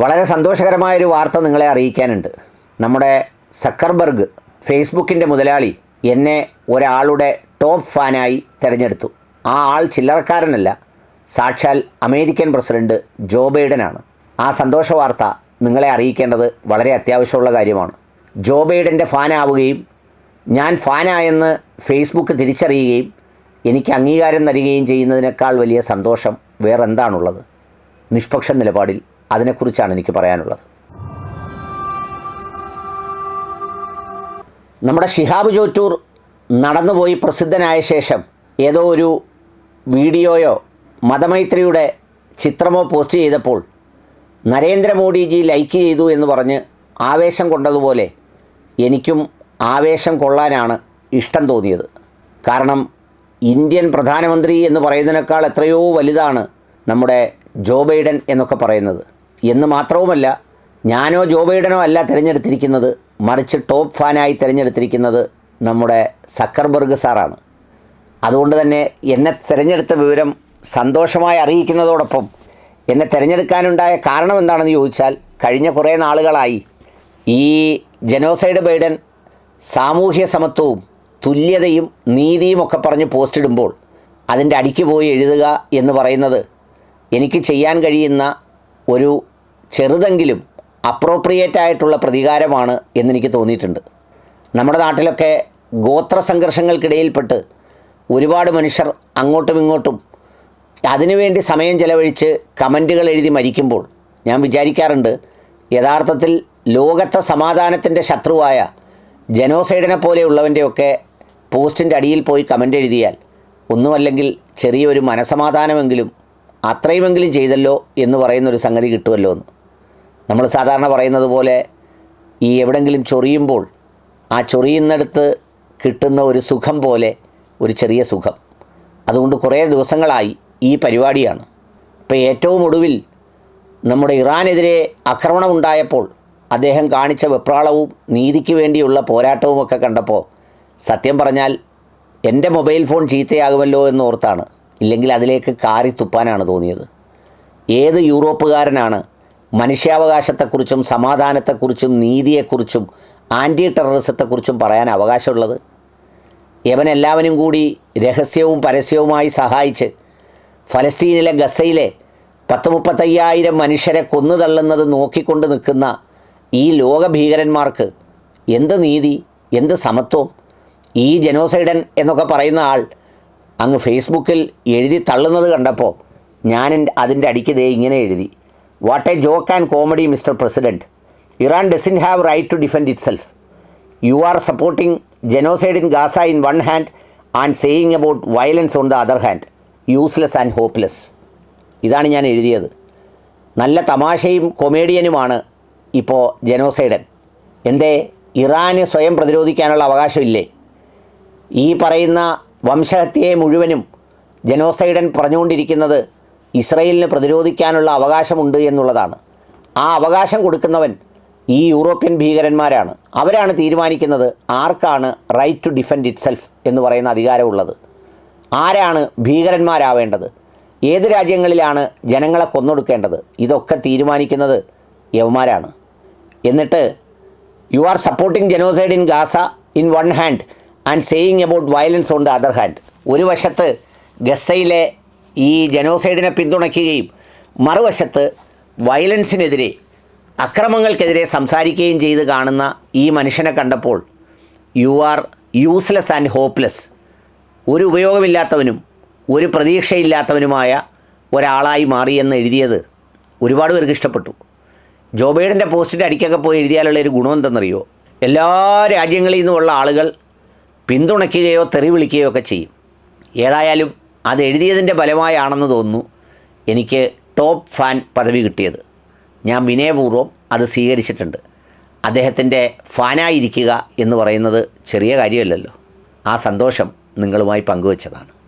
വളരെ സന്തോഷകരമായൊരു വാർത്ത നിങ്ങളെ അറിയിക്കാനുണ്ട്. നമ്മുടെ സക്കർബർഗ് ഫേസ്ബുക്കിന്റെ മുതലാളി എന്നെ ഒരാളുടെ ടോപ്പ് ഫാനായി തിരഞ്ഞെടുത്തു. ആ ആൾ ചില്ലറക്കാരനല്ല സാക്ഷാൽ അമേരിക്കൻ പ്രസിഡന്റ് ജോ ബൈഡനാണ്. ആ സന്തോഷ വാർത്ത നിങ്ങളെ അറിയിക്കേണ്ടത് വളരെ അത്യാവശ്യമുള്ള കാര്യമാണ്. ജോ ബൈഡന്റെ ഫാനാവുകയും ഞാൻ ഫാനായെന്ന് ഫേസ്ബുക്ക് തിരിച്ചറിയുകയും എനിക്ക് അംഗീകാരം നൽകുകയും ചെയ്യുന്നതിനേക്കാൾ വലിയ സന്തോഷം വേറെന്താണുള്ളത്? നിഷ്പക്ഷ നിലപാടിൽ അതിനെക്കുറിച്ചാണ് എനിക്ക് പറയാനുള്ളത്. നമ്മുടെ ഷിഹാബ് ജോറ്റൂർ നടന്നുപോയി പ്രസിദ്ധനായ ശേഷം ഏതോ ഒരു വീഡിയോയോ മതമൈത്രിയുടെ ചിത്രമോ പോസ്റ്റ് ചെയ്തപ്പോൾ നരേന്ദ്രമോദിജി ലൈക്ക് ചെയ്തു എന്ന് പറഞ്ഞ് ആവേശം കൊണ്ടതുപോലെ എനിക്കും ആവേശം കൊള്ളാനാണ് ഇഷ്ടം തോന്നിയത്. കാരണം ഇന്ത്യൻ പ്രധാനമന്ത്രി എന്ന് പറയുന്നതിനേക്കാൾ എത്രയോ വലുതാണ് നമ്മുടെ ജോ ബൈഡൻ എന്നൊക്കെ പറയുന്നത്. എന്ന് മാത്രവുമല്ല ഞാനോ ജോ ബൈഡനോ അല്ല തിരഞ്ഞെടുത്തിരിക്കുന്നത് മറിച്ച് ടോപ്പ് ഫാനായി തിരഞ്ഞെടുത്തിരിക്കുന്നത് നമ്മുടെ സക്കർബർഗ് സാറാണ്. അതുകൊണ്ട് തന്നെ എന്നെ തിരഞ്ഞെടുത്ത വിവരം സന്തോഷമായി അറിയിക്കുന്നതോടൊപ്പം എന്നെ തിരഞ്ഞെടുക്കാനുണ്ടായ കാരണം എന്താണെന്ന് ചോദിച്ചാൽ കഴിഞ്ഞ കുറേ നാളുകളായി ഈ ജനോസൈഡ് ബൈഡൻ സാമൂഹ്യ സമത്വവും തുല്യതയും നീതിയും ഒക്കെ പറഞ്ഞ് പോസ്റ്റ് ഇടുമ്പോൾ അതിന്റെ അടിക്ക് പോയി എഴുതുക എന്ന് പറയുന്നത് എനിക്ക് ചെയ്യാൻ കഴിയുന്ന ഒരു ചെറുതെങ്കിലും അപ്രോപ്രിയേറ്റ് ആയിട്ടുള്ള പ്രതികാരമാണ് എന്നെനിക്ക് തോന്നിയിട്ടുണ്ട്. നമ്മുടെ നാട്ടിലൊക്കെ ഗോത്ര സംഘർഷങ്ങൾക്കിടയിൽപ്പെട്ട് ഒരുപാട് മനുഷ്യർ അങ്ങോട്ടും ഇങ്ങോട്ടും അതിനുവേണ്ടി സമയം ചെലവഴിച്ച് കമന്റുകൾ എഴുതി മരിക്കുമ്പോൾ ഞാൻ വിചാരിക്കാറുണ്ട് യഥാർത്ഥത്തിൽ ലോകത്തെ സമാധാനത്തിന്റെ ശത്രുവായ ജനോസൈഡിനെ പോലെയുള്ളവന്റെയൊക്കെ പോസ്റ്റിന്റെ അടിയിൽ പോയി കമന്റ് എഴുതിയാൽ ഒന്നുമല്ലെങ്കിൽ ചെറിയൊരു മനസമാധാനമെങ്കിലും അത്രയുമെങ്കിലും ചെയ്തല്ലോ എന്ന് പറയുന്നൊരു സംഗതി കിട്ടുമല്ലോ എന്ന് നമ്മൾ സാധാരണ പറയുന്നത് പോലെ ഈ എവിടെങ്കിലും ചൊറിയുമ്പോൾ ആ ചൊറിയുന്നിടത്ത് കിട്ടുന്ന ഒരു സുഖം പോലെ ഒരു ചെറിയ സുഖം. അതുകൊണ്ട് കുറേ ദിവസങ്ങളായി ഈ പരിപാടിയാണ്. ഇപ്പോൾ ഏറ്റവും ഒടുവിൽ നമ്മുടെ ഇറാനെതിരെ ആക്രമണം ഉണ്ടായപ്പോൾ അദ്ദേഹം കാണിച്ച വെപ്രാളവും നീതിക്ക് വേണ്ടിയുള്ള പോരാട്ടവുമൊക്കെ കണ്ടപ്പോൾ സത്യം പറഞ്ഞാൽ എന്റെ മൊബൈൽ ഫോൺ ചീത്തയാകുമല്ലോ എന്നോർത്താണ്. ഇല്ലെങ്കിൽ അതിലേക്ക് കാറി തുപ്പാനാണ് തോന്നിയത്. ഏത് യൂറോപ്പുകാരനാണ് മനുഷ്യാവകാശത്തെക്കുറിച്ചും സമാധാനത്തെക്കുറിച്ചും നീതിയെക്കുറിച്ചും ആന്റി ടെററിസത്തെക്കുറിച്ചും പറയാൻ അവകാശമുള്ളത്. യവൻ എല്ലാവരും കൂടി രഹസ്യവും പരസ്യവുമായി സഹായിച്ച് ഫലസ്തീനിലെ ഗസയിലെ പത്ത് മുപ്പത്തയ്യായിരം മനുഷ്യരെ കൊന്നു തള്ളുന്നത് നോക്കിക്കൊണ്ട് നിൽക്കുന്ന ഈ ലോകഭീകരന്മാർക്ക് എന്ത് നീതി എന്ത് സമത്വം? ഈ ജനോസൈഡൻ എന്നൊക്കെ പറയുന്ന ആൾ അങ്ങ് ഫേസ്ബുക്കിൽ എഴുതി തള്ളുന്നത് കണ്ടപ്പോൾ ഞാൻ അതിന്റെ അടിക്ക് ദേ ഇങ്ങനെ എഴുതി. What a joke and comedy mister president Iran doesn't have right to defend itself you are supporting genocide in Gaza in one hand and saying about violence on the other hand useless and hopeless ഇതാണ് ഞാൻ എഴുതിയത്. നല്ല തമാശയും കൊമേഡിയനുമാണ് ഇപ്പോൾ ജനോസൈഡൻ എന്തേ? ഇറാന് സ്വയം പ്രതിരോധിക്കാനുള്ള അവകാശമില്ലേ? ഈ പറയുന്ന വംശഹത്യയെ മുഴുവനും ജനോസൈഡൻ പറഞ്ഞുകൊണ്ടിരിക്കുന്നത് ഇസ്രയേലിന് പ്രതിരോധിക്കാനുള്ള അവകാശമുണ്ട് എന്നുള്ളതാണ്. ആ അവകാശം കൊടുക്കുന്നവൻ ഈ യൂറോപ്യൻ ഭീകരന്മാരാണ്. അവരാണ് തീരുമാനിക്കുന്നത് ആർക്കാണ് right to defend itself എന്ന് പറയുന്ന അധികാരമുള്ളത്. ആരാണ് ഭീകരന്മാരാവേണ്ടത്? ഏത് രാജ്യങ്ങളിലാണ് ജനങ്ങളെ കൊന്നൊടുക്കേണ്ടത്? ഇതൊക്കെ തീരുമാനിക്കുന്നത് യവന്മാരാണ്. എന്നിട്ട് you are supporting genocide in Gaza in one hand and saying about violence on the other hand ഒരു വശത്ത് ഗസയിലെ ഈ ജനോസൈഡിനെ പിന്തുണയ്ക്കുകയും മറുവശത്ത് വയലൻസിനെതിരെ അക്രമങ്ങൾക്കെതിരെ സംസാരിക്കുകയും ചെയ്ത് കാണുന്ന ഈ മനുഷ്യനെ കണ്ടപ്പോൾ you are useless and hopeless. ഒരു ഉപയോഗമില്ലാത്തവനും ഒരു പ്രതീക്ഷയില്ലാത്തവനുമായ ഒരാളായി മാറിയെന്ന് എഴുതിയത് ഒരുപാട് പേർക്ക് ഇഷ്ടപ്പെട്ടു. ജോ ബൈഡന്റെ പോസ്റ്റിന്റെ അടിക്കൊക്കെ പോയി എഴുതിയാലുള്ള ഒരു ഗുണം എന്തെന്നറിയോ? എല്ലാ രാജ്യങ്ങളിൽ നിന്നുമുള്ള ആളുകൾ പിന്തുണയ്ക്കുകയോ തെറി വിളിക്കുകയോ ഒക്കെ ചെയ്യും. ഏതായാലും അത് എഴുതിയതിന്റെ ഫലമായാണെന്ന് തോന്നുന്നു. എനിക്ക് ടോപ്പ് ഫാൻ പദവി കിട്ടിയത്. ഞാൻ വിനയപൂർവം അത് സ്വീകരിച്ചിട്ടുണ്ട്. അദ്ദേഹത്തിന്റെ ഫാനായിരിക്കുക എന്ന് പറയുന്നത് ചെറിയ കാര്യമല്ലല്ലോ. ആ സന്തോഷം നിങ്ങളുമായി പങ്കുവച്ചതാണ്.